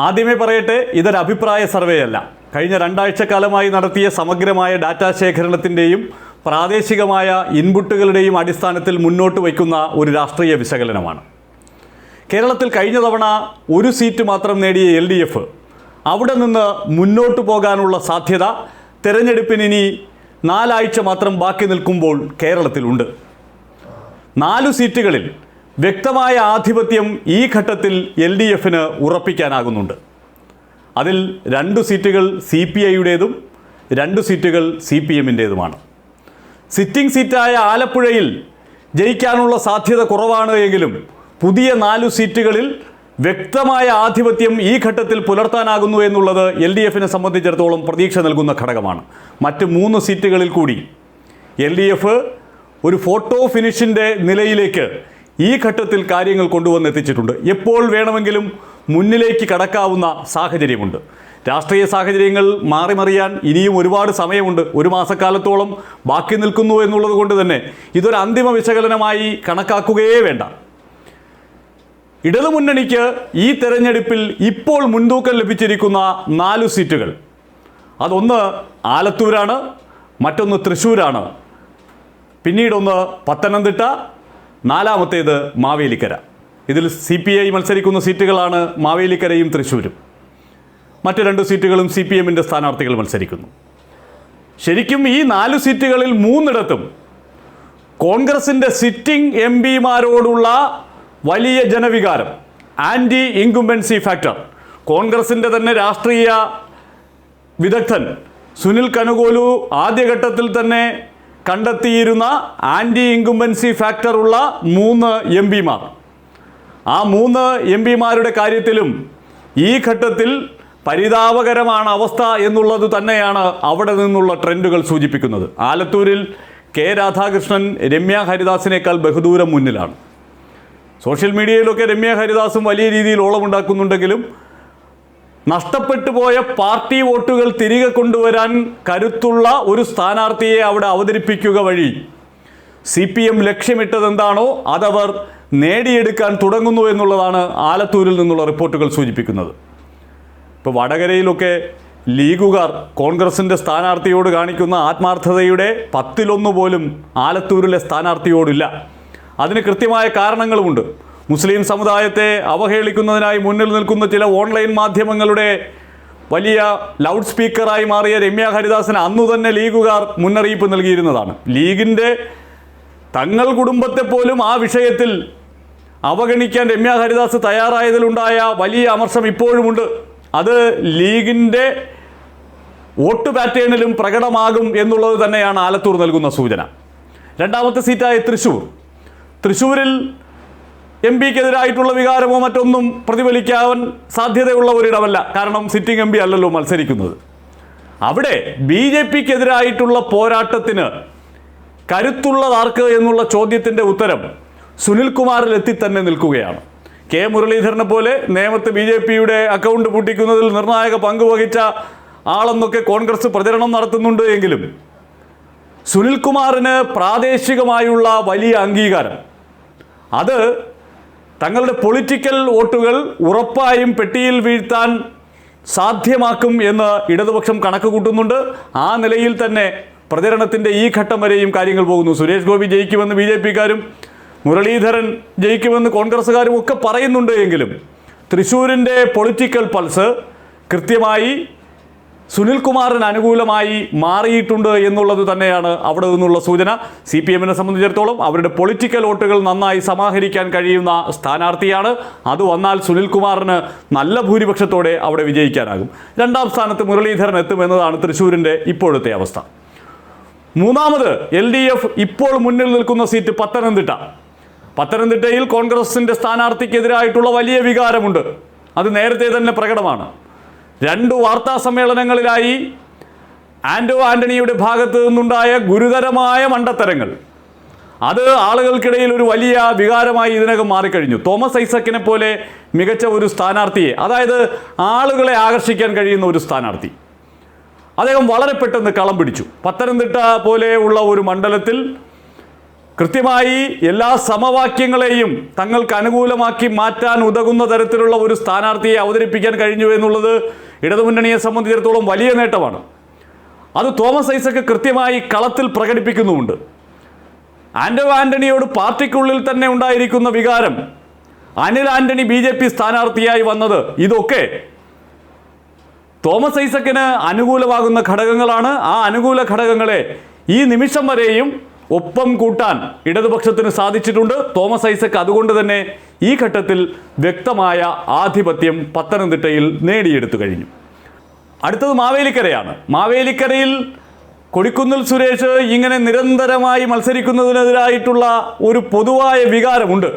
ആദ്യമേ പറയട്ടെ ഇതൊരു അഭിപ്രായ സർവേ അല്ല. കഴിഞ്ഞ രണ്ടാഴ്ചക്കാലമായി നടത്തിയ സമഗ്രമായ ഡാറ്റാ ശേഖരണത്തിന്റെയും പ്രാദേശികമായ ഇൻപുട്ടുകളുടെയും അടിസ്ഥാനത്തിൽ മുന്നോട്ട് വയ്ക്കുന്ന ഒരു രാഷ്ട്രീയ വിശകലനമാണ്. കേരളത്തിൽ കഴിഞ്ഞ തവണ ഒരു സീറ്റ് മാത്രം നേടിയ എൽ ഡി എഫ് അവിടെ നിന്ന് മുന്നോട്ട് പോകാനുള്ള സാധ്യത തെരഞ്ഞെടുപ്പിന് ഇനി നാലാഴ്ച മാത്രം ബാക്കി നിൽക്കുമ്പോൾ കേരളത്തിലുണ്ട്. നാലു സീറ്റുകളിൽ വ്യക്തമായ ആധിപത്യം ഈ ഘട്ടത്തിൽ എൽ ഡി എഫിന് ഉറപ്പിക്കാനാകുന്നുണ്ട്. അതിൽ രണ്ട് സീറ്റുകൾ സി പി ഐയുടേതും രണ്ട് സീറ്റുകൾ സി പി എമ്മിന്റേതുമാണ്. സിറ്റിംഗ് സീറ്റായ ആലപ്പുഴയിൽ ജയിക്കാനുള്ള സാധ്യത കുറവാണ് എങ്കിലും പുതിയ നാലു സീറ്റുകളിൽ വ്യക്തമായ ആധിപത്യം ഈ ഘട്ടത്തിൽ പുലർത്താനാകുന്നു എന്നുള്ളത് എൽ ഡി എഫിനെ സംബന്ധിച്ചിടത്തോളം പ്രതീക്ഷ നൽകുന്ന ഘടകമാണ്. മറ്റ് മൂന്ന് സീറ്റുകളിൽ കൂടി എൽ ഡി എഫ് ഒരു ഫോട്ടോ ഫിനിഷിന്റെ നിലയിലേക്ക് ഈ ഘട്ടത്തിൽ കാര്യങ്ങൾ കൊണ്ടുവന്നെത്തിച്ചിട്ടുണ്ട് എപ്പോൾ വേണമെങ്കിലും മുന്നിലേക്ക് കടക്കാവുന്ന സാഹചര്യമുണ്ട്. രാഷ്ട്രീയ സാഹചര്യങ്ങൾ മാറിമറിയാൻ ഇനിയും ഒരുപാട് സമയമുണ്ട്. ഒരു മാസക്കാലത്തോളം ബാക്കി നിൽക്കുന്നു എന്നുള്ളത് കൊണ്ട് തന്നെ ഇതൊരു അന്തിമ വിശകലനമായി കണക്കാക്കുകയേ വേണ്ട. ഇടതുമുന്നണിക്ക് ഈ തെരഞ്ഞെടുപ്പിൽ ഇപ്പോൾ മുൻതൂക്കം ലഭിച്ചിരിക്കുന്ന നാലു സീറ്റുകൾ. അതൊന്ന് ആലത്തൂരാണ് മറ്റൊന്ന് തൃശ്ശൂരാണ്. പിന്നീടൊന്ന് പത്തനംതിട്ട നാലാമത്തേത് മാവേലിക്കര. ഇതിൽ സി പി ഐ മത്സരിക്കുന്ന സീറ്റുകളാണ് മാവേലിക്കരയും തൃശ്ശൂരും. മറ്റു രണ്ട് സീറ്റുകളും സി പി എമ്മിന്റെ സ്ഥാനാർത്ഥികൾ മത്സരിക്കുന്നു. ശരിക്കും ഈ നാല് സീറ്റുകളിൽ മൂന്നിടത്തും കോൺഗ്രസിന്റെ സിറ്റിംഗ് എം പിമാരോടുള്ള വലിയ ജനവികാരം ആന്റി ഇൻകുംബൻസി ഫാക്ടർ. കോൺഗ്രസിന്റെ തന്നെ രാഷ്ട്രീയ വിദഗ്ധൻ സുനിൽ കനുകോലു ആദ്യഘട്ടത്തിൽ തന്നെ കണ്ടെത്തിയിരുന്ന ആന്റി ഇൻകുംബൻസി ഫാക്ടർ ഉള്ള മൂന്ന് എം പിമാർ. ആ മൂന്ന് എം പിമാരുടെ കാര്യത്തിലും ഈ ഘട്ടത്തിൽ പരിതാപകരമാണ് അവസ്ഥ എന്നുള്ളത് തന്നെയാണ് അവിടെ നിന്നുള്ള ട്രെൻഡുകൾ സൂചിപ്പിക്കുന്നത്. ആലത്തൂരിൽ കെ രാധാകൃഷ്ണൻ രമ്യ ഹരിദാസിനേക്കാൾ ബഹുദൂരം മുന്നിലാണ്. സോഷ്യൽ മീഡിയയിലൊക്കെ രമ്യ ഹരിദാസും വലിയ രീതിയിൽ ഓളമുണ്ടാക്കുന്നുണ്ടെങ്കിലും നഷ്ടപ്പെട്ടു പോയ പാർട്ടി വോട്ടുകൾ തിരികെ കൊണ്ടുവരാൻ കരുത്തുള്ള ഒരു സ്ഥാനാർത്ഥിയെ അവിടെ അവതരിപ്പിക്കുക വഴി സി പി എം ലക്ഷ്യമിട്ടതെന്താണോ അതവർ നേടിയെടുക്കാൻ തുടങ്ങുന്നു എന്നുള്ളതാണ് ആലത്തൂരിൽ നിന്നുള്ള റിപ്പോർട്ടുകൾ സൂചിപ്പിക്കുന്നത്. ഇപ്പോൾ വടകരയിലൊക്കെ ലീഗുകാർ കോൺഗ്രസിന്റെ സ്ഥാനാർത്ഥിയോട് കാണിക്കുന്ന ആത്മാർത്ഥതയുടെ പത്തിലൊന്നു പോലും ആലത്തൂരിലെ സ്ഥാനാർത്ഥിയോടില്ല. അതിന് കൃത്യമായ കാരണങ്ങളുമുണ്ട്. മുസ്ലിം സമുദായത്തെ അവഹേളിക്കുന്നതിനായി മുന്നിൽ നിൽക്കുന്ന ചില ഓൺലൈൻ മാധ്യമങ്ങളുടെ വലിയ ലൗഡ് സ്പീക്കറായി മാറിയ രമ്യ ഹരിദാസിന് അന്നു തന്നെ ലീഗുകാർ മുന്നറിയിപ്പ് നൽകിയിരുന്നതാണ്. ലീഗിന്റെ തങ്ങൾ കുടുംബത്തെ പോലും ആ വിഷയത്തിൽ അവഗണിക്കാൻ രമ്യ ഹരിദാസ് തയ്യാറായതിലുണ്ടായ വലിയ അമർഷം ഇപ്പോഴുമുണ്ട്. അത് ലീഗിന്റെ വോട്ട് പാറ്റേണിലും പ്രകടമാകും എന്നുള്ളത് തന്നെയാണ് ആലത്തൂർ നൽകുന്ന സൂചന. രണ്ടാമത്തെ സീറ്റായ തൃശ്ശൂർ തൃശ്ശൂരിൽ എം പിക്കെതിരായിട്ടുള്ള വികാരമോ മറ്റൊന്നും പ്രതിഫലിക്കാൻ സാധ്യതയുള്ള ഒരിടമല്ല. കാരണം സിറ്റിംഗ് എം പി അല്ലല്ലോ മത്സരിക്കുന്നത്. അവിടെ ബി ജെ പിക്കെതിരായിട്ടുള്ള പോരാട്ടത്തിന് കരുത്തുള്ളതാർക്ക് എന്നുള്ള ചോദ്യത്തിന്റെ ഉത്തരം സുനിൽകുമാറിൽ എത്തി തന്നെ നിൽക്കുകയാണ്. കെ മുരളീധരനെ പോലെ നേമത്ത് ബി ജെ പിയുടെ അക്കൗണ്ട് പൂട്ടിക്കുന്നതിൽ നിർണായക പങ്ക് വഹിച്ച ആളെന്നൊക്കെ കോൺഗ്രസ് പ്രചരണം നടത്തുന്നുണ്ട് എങ്കിലും സുനിൽകുമാറിന് പ്രാദേശികമായുള്ള വലിയ അംഗീകാരം. അത് തങ്ങളുടെ പൊളിറ്റിക്കൽ വോട്ടുകൾ ഉറപ്പായും പെട്ടിയിൽ വീഴ്ത്താൻ സാധ്യമാക്കും എന്ന് ഇടതുപക്ഷം കണക്ക് കൂട്ടുന്നുണ്ട് ആ നിലയിൽ തന്നെ പ്രചരണത്തിന്റെ ഈ ഘട്ടം വരെയും കാര്യങ്ങൾ പോകുന്നു. സുരേഷ് ഗോപി ജയിക്കുമെന്ന് ബി ജെ പിക്കാരും മുരളീധരൻ ജയിക്കുമെന്ന് കോൺഗ്രസ്സുകാരും ഒക്കെ പറയുന്നുണ്ട് എങ്കിലും തൃശ്ശൂരിന്റെ പൊളിറ്റിക്കൽ പൾസ് കൃത്യമായി സുനിൽകുമാറിന് അനുകൂലമായി മാറിയിട്ടുണ്ട് എന്നുള്ളത് തന്നെയാണ് അവിടെ നിന്നുള്ള സൂചന. സി പി എമ്മിനെ സംബന്ധിച്ചിടത്തോളം അവരുടെ പൊളിറ്റിക്കൽ വോട്ടുകൾ നന്നായി സമാഹരിക്കാൻ കഴിയുന്ന സ്ഥാനാർത്ഥിയാണ്. അത് വന്നാൽ സുനിൽകുമാറിന് നല്ല ഭൂരിപക്ഷത്തോടെ അവിടെ വിജയിക്കാനാകും. രണ്ടാം സ്ഥാനത്ത് മുരളീധരൻ എത്തുമെന്നതാണ് തൃശ്ശൂരിന്റെ ഇപ്പോഴത്തെ അവസ്ഥ. മൂന്നാമത് എൽ ഡി എഫ് ഇപ്പോൾ മുന്നിൽ നിൽക്കുന്ന സീറ്റ് പത്തനംതിട്ട. പത്തനംതിട്ടയിൽ കോൺഗ്രസിന്റെ സ്ഥാനാർത്ഥിക്കെതിരായിട്ടുള്ള വലിയ വികാരമുണ്ട്. അത് നേരത്തെ തന്നെ പ്രകടമാണ്. രണ്ട് വാർത്താ സമ്മേളനങ്ങളിലായി ആൻഡോ ആന്റണിയുടെ ഭാഗത്ത് നിന്നുണ്ടായ ഗുരുതരമായ മണ്ടത്തരങ്ങൾ. അത് ആളുകൾക്കിടയിൽ ഒരു വലിയ വികാരമായി ഇതിനകം മാറിക്കഴിഞ്ഞു. തോമസ് ഐസക്കിനെ പോലെ മികച്ച ഒരു സ്ഥാനാർത്ഥിയെ അതായത് ആളുകളെ ആകർഷിക്കാൻ കഴിയുന്ന ഒരു സ്ഥാനാർത്ഥി. അദ്ദേഹം വളരെ പെട്ടെന്ന് കളം പിടിച്ചു. പത്തനംതിട്ട പോലെയുള്ള ഒരു മണ്ഡലത്തിൽ കൃത്യമായി എല്ലാ സമവാക്യങ്ങളെയും തങ്ങൾക്ക് അനുകൂലമാക്കി മാറ്റാൻ ഉതകുന്ന തരത്തിലുള്ള ഒരു സ്ഥാനാർത്ഥിയെ അവതരിപ്പിക്കാൻ കഴിഞ്ഞു എന്നുള്ളത് ഇടതുമുന്നണിയെ സംബന്ധിച്ചിടത്തോളം വലിയ നേട്ടമാണ്. അത് തോമസ് ഐസക്ക് കൃത്യമായി കളത്തിൽ പ്രകടിപ്പിക്കുന്നുമുണ്ട്. ആന്റോ ആന്റണിയോട് പാർട്ടിക്കുള്ളിൽ തന്നെ ഉണ്ടായിരിക്കുന്ന വികാരം Anil Antony B J P സ്ഥാനാർത്ഥിയായി വന്നത് ഇതൊക്കെ തോമസ് ഐസക്കിന് അനുകൂലമാകുന്ന ഘടകങ്ങളാണ്. ആ അനുകൂല ഘടകങ്ങളെ ഈ നിമിഷം വരെയും ഒപ്പം കൂട്ടാൻ ഇടതുപക്ഷത്തിന് സാധിച്ചിട്ടുണ്ട്. തോമസ് ഐസക് അതുകൊണ്ട് തന്നെ ഈ ഘട്ടത്തിൽ വ്യക്തമായ ആധിപത്യം പത്തനംതിട്ടയിൽ നേടിയെടുത്തു കഴിഞ്ഞു. അടുത്തത് മാവേലിക്കരയാണ്. മാവേലിക്കരയിൽ കൊടിക്കുന്നിൽ സുരേഷ് ഇങ്ങനെ നിരന്തരമായി മത്സരിക്കുന്നതിനെതിരായിട്ടുള്ള ഒരു പൊതുവായ വികാരമുണ്ട്.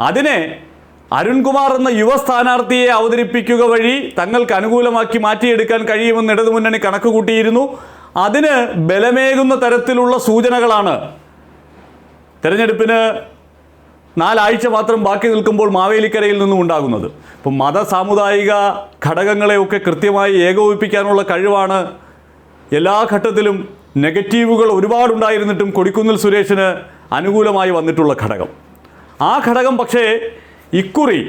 അതിനെ അരുൺകുമാർ എന്ന യുവ സ്ഥാനാർത്ഥിയെ അവതരിപ്പിക്കുക വഴി തങ്ങൾക്ക് അനുകൂലമാക്കി മാറ്റിയെടുക്കാൻ കഴിയുമെന്ന് ഇടതുമുന്നണി കണക്ക് കൂട്ടിയിരുന്നു അതിന് ബലമേകുന്ന തരത്തിലുള്ള സൂചനകളാണ്. തെരഞ്ഞെടുപ്പിന് നാലാഴ്ച മാത്രം ബാക്കി നിൽക്കുമ്പോൾ മാവേലിക്കരയിൽ നിന്നും ഉണ്ടാകുന്നത്. ഇപ്പം മത സാമുദായിക ഘടകങ്ങളെയൊക്കെ കൃത്യമായി ഏകോപിപ്പിക്കാനുള്ള കഴിവാണ്. എല്ലാ ഘട്ടത്തിലും നെഗറ്റീവുകൾ ഒരുപാടുണ്ടായിരുന്നിട്ടും കൊടിക്കുന്നിൽ സുരേഷിന് അനുകൂലമായി വന്നിട്ടുള്ള ഘടകം. ആ ഘടകം പക്ഷേ ഇക്കുറി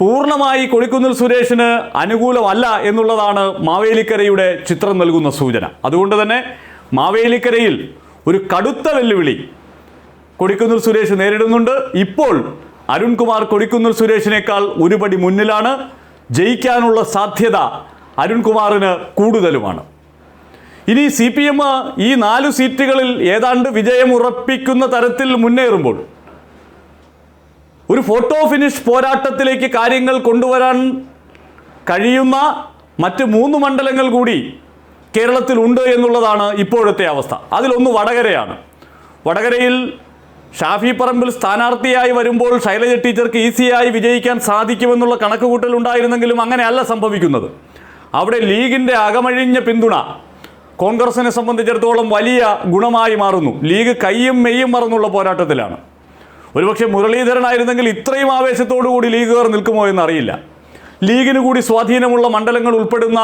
പൂർണമായി കൊടിക്കുന്നിൽ സുരേഷിന് അനുകൂലമല്ല എന്നുള്ളതാണ് മാവേലിക്കരയുടെ ചിത്രം നൽകുന്ന സൂചന. അതുകൊണ്ട് തന്നെ മാവേലിക്കരയിൽ ഒരു കടുത്ത വെല്ലുവിളി കൊടിക്കുന്നിൽ സുരേഷ് നേരിടുന്നുണ്ട്. ഇപ്പോൾ അരുൺകുമാർ കൊടിക്കുന്നിൽ സുരേഷിനേക്കാൾ ഒരുപടി മുന്നിലാണ്. ജയിക്കാനുള്ള സാധ്യത അരുൺകുമാറിന് കൂടുതലുമാണ്. ഇനി സി പി എം ഈ നാല് സീറ്റുകളിൽ ഏതാണ്ട് വിജയം ഉറപ്പിക്കുന്ന തരത്തിൽ മുന്നേറുമ്പോൾ ഒരു ഫോട്ടോ ഫിനിഷ് പോരാട്ടത്തിലേക്ക് കാര്യങ്ങൾ കൊണ്ടുവരാൻ കഴിയുന്ന മറ്റ് മൂന്ന് മണ്ഡലങ്ങൾ കൂടി കേരളത്തിൽ ഉണ്ട് എന്നുള്ളതാണ് ഇപ്പോഴത്തെ അവസ്ഥ. അതിലൊന്ന് വടകരയാണ്. വടകരയിൽ ഷാഫി പറമ്പിൽ സ്ഥാനാർത്ഥിയായി വരുമ്പോൾ ശൈലജ ടീച്ചർക്ക് ഈസിയായി വിജയിക്കാൻ സാധിക്കുമെന്നുള്ള കണക്കുകൂട്ടൽ ഉണ്ടായിരുന്നെങ്കിലും അങ്ങനെയല്ല സംഭവിക്കുന്നത്. അവിടെ ലീഗിന്റെ അകമഴിഞ്ഞ പിന്തുണ കോൺഗ്രസിനെ സംബന്ധിച്ചിടത്തോളം വലിയ ഗുണമായി മാറുന്നു. ലീഗ് കയ്യും മെയ്യും മറന്നുള്ള പോരാട്ടത്തിലാണ്. ഒരുപക്ഷെ മുരളീധരനായിരുന്നെങ്കിൽ ഇത്രയും ആവേശത്തോടു കൂടി ലീഗുകാർ നിൽക്കുമോ എന്നറിയില്ല. ലീഗിന് കൂടി സ്വാധീനമുള്ള മണ്ഡലങ്ങൾ ഉൾപ്പെടുന്ന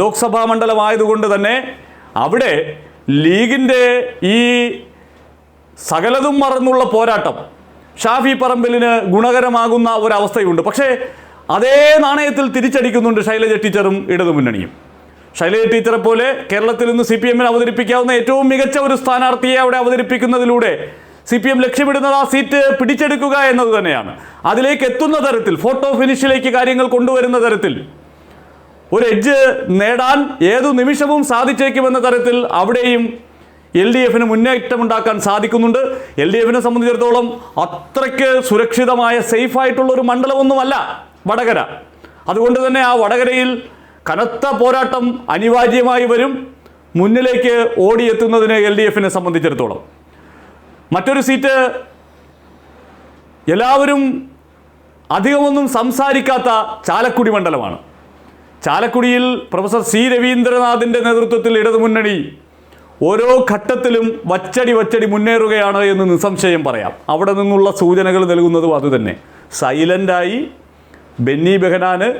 ലോക്സഭാ മണ്ഡലമായതുകൊണ്ട് തന്നെ അവിടെ ലീഗിന്റെ ഈ സകലതും മറന്നുള്ള പോരാട്ടം ഷാഫി പറമ്പലിന് ഗുണകരമാകുന്ന ഒരവസ്ഥയുണ്ട്. പക്ഷേ അതേ നാണയത്തിൽ തിരിച്ചടിക്കുന്നുണ്ട് ശൈലജ ടീച്ചറും ഇടതുമുന്നണിയും. ശൈലജ ടീച്ചറെ പോലെ കേരളത്തിൽ നിന്ന് സി പി എമ്മിന് അവതരിപ്പിക്കാവുന്ന ഏറ്റവും മികച്ച ഒരു സ്ഥാനാർത്ഥിയെ അവിടെ അവതരിപ്പിക്കുന്നതിലൂടെ സി പി എം ലക്ഷ്യമിടുന്നത് ആ സീറ്റ് പിടിച്ചെടുക്കുക എന്നത് തന്നെയാണ്. അതിലേക്ക് എത്തുന്ന തരത്തിൽ ഫോട്ടോ ഫിനിഷിലേക്ക് കാര്യങ്ങൾ കൊണ്ടുവരുന്ന തരത്തിൽ ഒരു എഡ്ജ് നേടാൻ ഏതു നിമിഷവും സാധിച്ചേക്കുമെന്ന തരത്തിൽ അവിടെയും എൽ ഡി എഫിന് മുന്നേറ്റമുണ്ടാക്കാൻ സാധിക്കുന്നുണ്ട്. എൽ ഡി എഫിനെ സംബന്ധിച്ചിടത്തോളം അത്രയ്ക്ക് സുരക്ഷിതമായ സേഫായിട്ടുള്ള ഒരു മണ്ഡലമൊന്നുമല്ല വടകര. അതുകൊണ്ട് തന്നെ ആ വടകരയിൽ കനത്ത പോരാട്ടം അനിവാര്യമായി വരും. മുന്നിലേക്ക് ഓടിയെത്തുന്നതിന് എൽ ഡി എഫിനെ സംബന്ധിച്ചിടത്തോളം. മറ്റൊരു സീറ്റ് എല്ലാവരും അധികമൊന്നും സംസാരിക്കാത്ത ചാലക്കുടി മണ്ഡലമാണ്. ചാലക്കുടിയിൽ പ്രൊഫസർ സി രവീന്ദ്രനാഥിന്റെ നേതൃത്വത്തിൽ ഇടതുമുന്നണി ഓരോ ഘട്ടത്തിലും വച്ചടി വച്ചടി മുന്നേറുകയാണ് എന്ന് നിസ്സംശയം പറയാം. അവിടെ നിന്നുള്ള സൂചനകൾ നൽകുന്നതും അതുതന്നെ സൈലന്റായി ബെന്നി ബെഹനാന്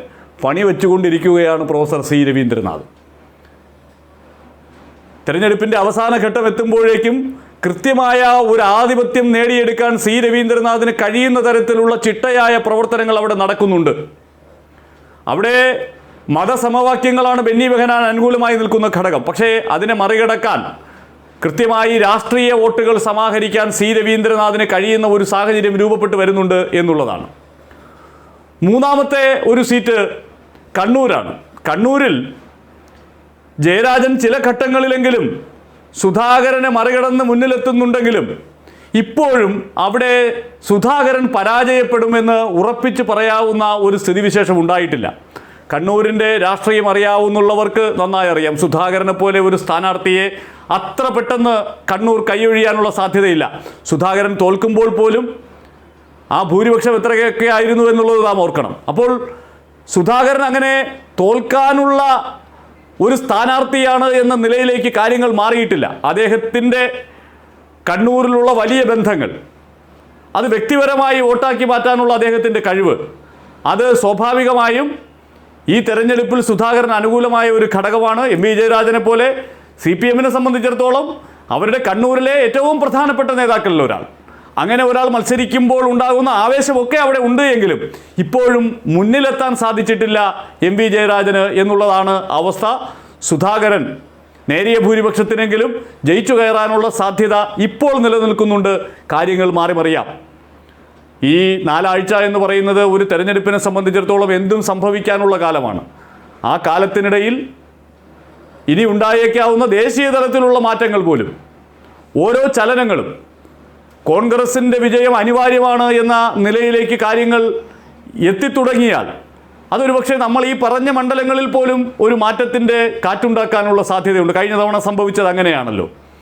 പണി വെച്ചുകൊണ്ടിരിക്കുകയാണ് പ്രൊഫസർ സി രവീന്ദ്രനാഥ്. തെരഞ്ഞെടുപ്പിന്റെ അവസാന ഘട്ടം എത്തുമ്പോഴേക്കും കൃത്യമായ ഒരു ആധിപത്യം നേടിയെടുക്കാൻ സി രവീന്ദ്രനാഥിന് കഴിയുന്ന തരത്തിലുള്ള ചിട്ടയായ പ്രവർത്തനങ്ങൾ അവിടെ നടക്കുന്നുണ്ട്. അവിടെ മതസമവാക്യങ്ങളാണ് ബെന്നി ബെഹനാൻ അനുകൂലമായി നിൽക്കുന്ന ഘടകം. പക്ഷേ അതിനെ മറികടക്കാൻ കൃത്യമായി രാഷ്ട്രീയ വോട്ടുകൾ സമാഹരിക്കാൻ സി രവീന്ദ്രനാഥിന് കഴിയുന്ന ഒരു സാഹചര്യം രൂപപ്പെട്ടു വരുന്നുണ്ട് എന്നുള്ളതാണ്. മൂന്നാമത്തെ ഒരു സീറ്റ് കണ്ണൂരാണ്. കണ്ണൂരിൽ ജയരാജൻ ചില ഘട്ടങ്ങളിലെങ്കിലും സുധാകരനെ മറികടന്ന് മുന്നിലെത്തുന്നുണ്ടെങ്കിലും ഇപ്പോഴും അവിടെ സുധാകരൻ പരാജയപ്പെടുമെന്ന് ഉറപ്പിച്ച് പറയാവുന്ന ഒരു സ്ഥിതിവിശേഷം ഉണ്ടായിട്ടില്ല. കണ്ണൂരിന്റെ രാഷ്ട്രീയം അറിയാവുന്നുള്ളവർക്ക് നന്നായി അറിയാം. സുധാകരനെ പോലെ ഒരു സ്ഥാനാർത്ഥിയെ അത്ര പെട്ടെന്ന് കണ്ണൂർ കൈയൊഴിയാനുള്ള സാധ്യതയില്ല. സുധാകരൻ തോൽക്കുമ്പോൾ പോലും ആ ഭൂരിപക്ഷം എത്രയൊക്കെ ആയിരുന്നു എന്നുള്ളത് നാം ഓർക്കണം. അപ്പോൾ സുധാകരൻ അങ്ങനെ തോൽക്കാനുള്ള ഒരു സ്ഥാനാർത്ഥിയാണ് എന്ന നിലയിലേക്ക് കാര്യങ്ങൾ മാറിയിട്ടില്ല. അദ്ദേഹത്തിന്റെ കണ്ണൂരിലുള്ള വലിയ ബന്ധങ്ങൾ അത് വ്യക്തിപരമായി വോട്ടാക്കി മാറ്റാനുള്ള അദ്ദേഹത്തിന്റെ കഴിവ് അത് സ്വാഭാവികമായും ഈ തെരഞ്ഞെടുപ്പിൽ സുധാകരൻ അനുകൂലമായ ഒരു ഘടകമാണ്. എം വി ജയരാജനെ പോലെ സി പി എമ്മിനെ സംബന്ധിച്ചിടത്തോളം അവരുടെ കണ്ണൂരിലെ ഏറ്റവും പ്രധാനപ്പെട്ട നേതാക്കളിൽ ഒരാൾ. അങ്ങനെ ഒരാൾ മത്സരിക്കുമ്പോൾ ഉണ്ടാകുന്ന ആവേശമൊക്കെ അവിടെ ഉണ്ട് എങ്കിലും ഇപ്പോഴും മുന്നിലെത്താൻ സാധിച്ചിട്ടില്ല എം വി ജയരാജന് എന്നുള്ളതാണ് അവസ്ഥ. സുധാകരൻ നേരിയ ഭൂരിപക്ഷത്തിനെങ്കിലും ജയിച്ചു കയറാനുള്ള സാധ്യത ഇപ്പോൾ നിലനിൽക്കുന്നുണ്ട്. കാര്യങ്ങൾ മാറി മറിയാം. ഈ നാലാഴ്ച എന്ന് പറയുന്നത് ഒരു തെരഞ്ഞെടുപ്പിനെ സംബന്ധിച്ചിടത്തോളം എന്തും സംഭവിക്കാനുള്ള കാലമാണ്. ആ കാലത്തിനിടയിൽ ഇനി ഉണ്ടായേക്കാവുന്ന ദേശീയ തലത്തിലുള്ള മാറ്റങ്ങൾ പോലും ഓരോ ചലനങ്ങളും കോൺഗ്രസിന്റെ വിജയം അനിവാര്യമാണ് എന്ന നിലയിലേക്ക് കാര്യങ്ങൾ എത്തിത്തുടങ്ങിയാൽ അതൊരു പക്ഷേ നമ്മൾ ഈ പറഞ്ഞ മണ്ഡലങ്ങളിൽ പോലും ഒരു മാറ്റത്തിന്റെ കാറ്റുണ്ടാക്കാനുള്ള സാധ്യതയുണ്ട്. കഴിഞ്ഞ തവണ സംഭവിച്ചത് അങ്ങനെയാണല്ലോ.